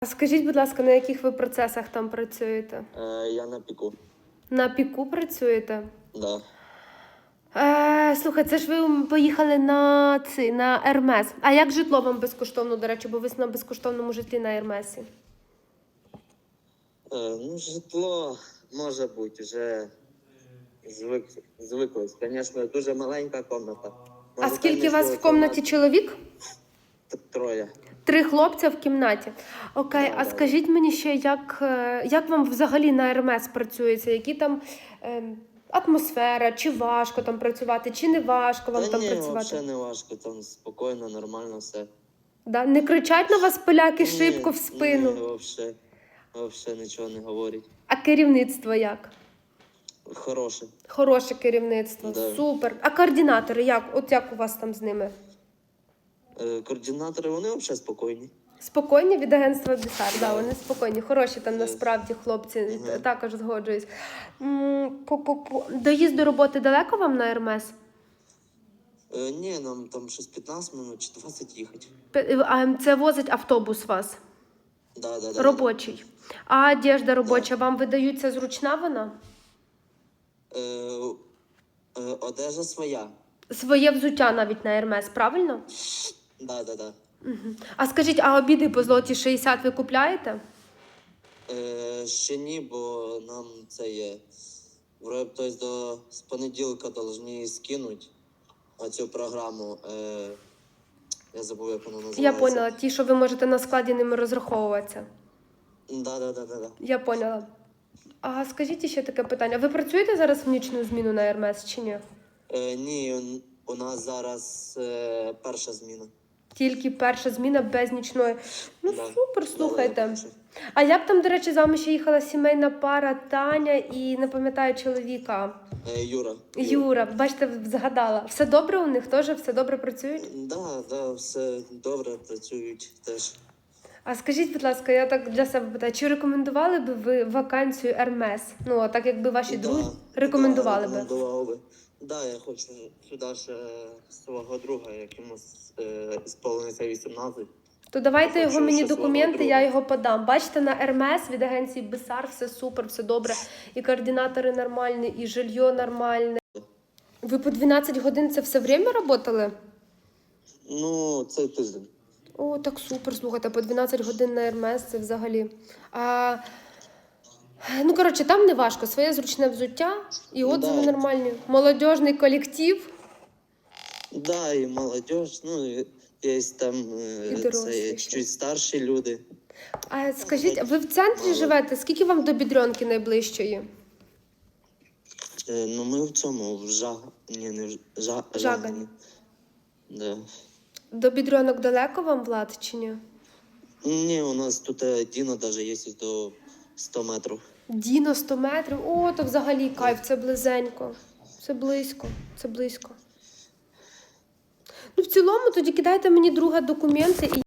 А Скажіть, будь ласка, на яких ви процесах там працюєте? Е, я на піку. На піку працюєте? Да. Е, слухай, це ж ви поїхали на ци, на Ермес. А як житло вам безкоштовно, до речі, бо ви на безкоштовному житлі на Ермесі? Е, ну, житло може бути, вже звик, звиклись. Звісно, дуже маленька кімната. А скільки у вас в кімнаті чоловік? Троє. Три хлопця в кімнаті. Окей, а скажіть мені ще, як, е, як вам взагалі на РМС працюється? Які там ем, атмосфера, чи важко там працювати, чи не важко вам Та там ні, працювати? взагалі не важко, там спокійно, нормально все. Да? Не кричать на вас поляки шибко в спину. Ні, взагалі, взагалі нічого не говорять. А керівництво як? Хороше. Хороше керівництво, Да. супер. А координатори як? От як у вас там з ними? Е, координатори, вони взагалі спокійні. Спокійні від агентства Бісар, да, вони спокійні, хороші там Е, насправді хлопці, Мгм. також згоджуюсь. Доїзд до роботи далеко вам на РМС? Е, ні, нам там щось 15 минут чи 20 їхати. А це возить автобус вас Да, да, да, робочий. А одежда робоча вам видаються зручна вона? Е, е, одежа своя. Своє взуття навіть на РМС, правильно? Да, да, да. А скажіть, а обіди по злоті 60 ви купляєте? Е, ще ні, бо нам це є. Вроде, тобто до з понеділка повинні скинути оцю програму. Е, я забув, як вона називається. Я поняла, ті, що ви можете на складі ними розраховуватися. Да, да, да, да, да. Я поняла. А скажіть ще таке питання. Ви працюєте зараз в нічну зміну на РМС чи ні? Е, ні, у нас зараз е, перша зміна. Тільки перша зміна без нічної. Ну Да. супер, слухайте. А як там, до речі, з вами ще їхала сімейна пара Таня і не пам'ятаю чоловіка Е, Юра. Юра. Бачите, згадала. Все добре у них теж все добре працюють? Да, да, все добре, працюють теж. А скажіть, будь ласка, я так для себе питаю, чи рекомендували би ви вакансію Ермес? Ну, а так якби ваші Да, друзі рекомендували да, би. Да, я хочу сюди ще свого друга, якому е, сповниться 18. То давайте його мені документи, я його подам. Бачите, на РМС від агенції Бесар все супер, все добре. І координатори нормальні, і жилье нормальне. Ви по 12 годин це все время працювали? Ну, це тиждень. О, так супер, слухайте, по 12 годин на РМС це взагалі. А, ну, коротше, там не важко, своє зручне взуття і отзиви Да. нормальні. Молодіжний колектив. Да, і молодь, ну, є там І е, це чуть старші люди. А скажіть, ви в центрі живете? Скільки вам до бідрьонки найближчої? Е, ну, ми в цьому, в жаг... Ні, не в жа... Жагані. Да. До бідрьонок далеко вам, Влад, чи ні? Ні, у нас тут е, Діно навіть є до 100 метрів. Діно 100 метрів. О, то взагалі кайф, це близенько. Це близько, це близько. Ну, в цілому, тоді кидайте мені друга документи і